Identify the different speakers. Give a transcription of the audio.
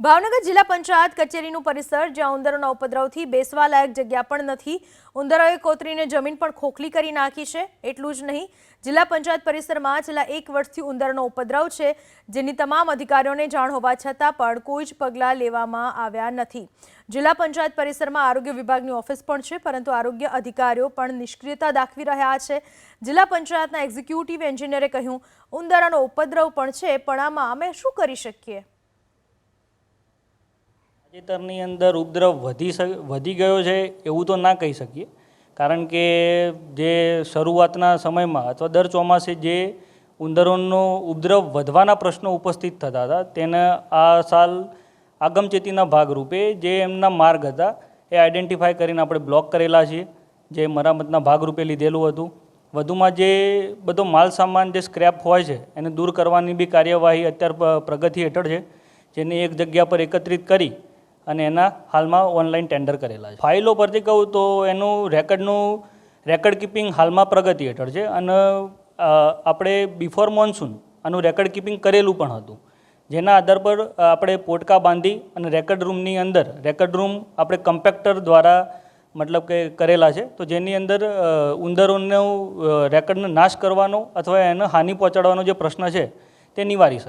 Speaker 1: ભાવનગર જિલ્લા પંચાયત કચેરીનું પરિસર, જ્યાં ઉંદરોના ઉપદ્રવથી બેસવા લાયક જગ્યા પણ નથી. ઉંદરોએ કોતરીને જમીન પણ ખોખલી કરી નાખી છે. એટલું જ નહીં, જિલ્લા પંચાયત પરિસરમાં છેલ્લા એક વર્ષથી ઉંદરનો ઉપદ્રવ છે, જેની તમામ અધિકારીઓને જાણ હોવા છતાં પણ કોઈ જ પગલાં લેવામાં આવ્યા નથી. જિલ્લા પંચાયત પરિસરમાં આરોગ્ય વિભાગની ઓફિસ પણ છે, પરંતુ આરોગ્ય અધિકારીઓ પણ નિષ્ક્રિયતા દાખવી રહ્યા છે. જિલ્લા પંચાયતના એક્ઝિક્યુટિવ એન્જિનિયરે કહ્યું, ઉંદરાનો ઉપદ્રવ પણ છે, પણ આમાં અમે શું કરી શકીએ?
Speaker 2: તાજેતરની અંદર ઉપદ્રવ વધી વધી ગયો છે એવું તો ના કહી શકીએ. કારણ કે જે શરૂઆતના સમયમાં અથવા દર ચોમાસે જે ઉંદરોનો ઉપદ્રવ વધવાના પ્રશ્નો ઉપસ્થિત થતા હતા, તેને આ સાલ આગમચેતીના ભાગરૂપે જે એમના માર્ગ હતા એ આઈડેન્ટિફાય કરીને આપણે બ્લોક કરેલા છીએ, જે મરામતના ભાગરૂપે લીધેલું હતું. વધુમાં જે બધો માલ સામાન જે સ્ક્રેપ હોય છે, એને દૂર કરવાની બી કાર્યવાહી અત્યારે પ્રગતિ હેઠળ છે, જેને એક જગ્યા પર એકત્રિત કરી અને એના હાલમાં ઓનલાઈન ટેન્ડર કરેલા છે. ફાઇલો પરથી કહું તો એનું રેકર્ડનું રેકર્ડ કીપિંગ હાલમાં પ્રગતિ હેઠળ છે અને આપણે બિફોર મોન્સૂન આનું રેકર્ડ કીપિંગ કરેલું પણ હતું. જેના આધાર પર આપણે પોટકા બાંધી અને રેકર્ડ રૂમની અંદર રેકર્ડ રૂમ આપણે કમ્પેક્ટર દ્વારા મતલબ કે કરેલા છે. તો જેની અંદર ઉંદરોનો રેકર્ડનો નાશ કરવાનો અથવા એને હાનિ પહોંચાડવાનો જે પ્રશ્ન છે તે નિવારી શકે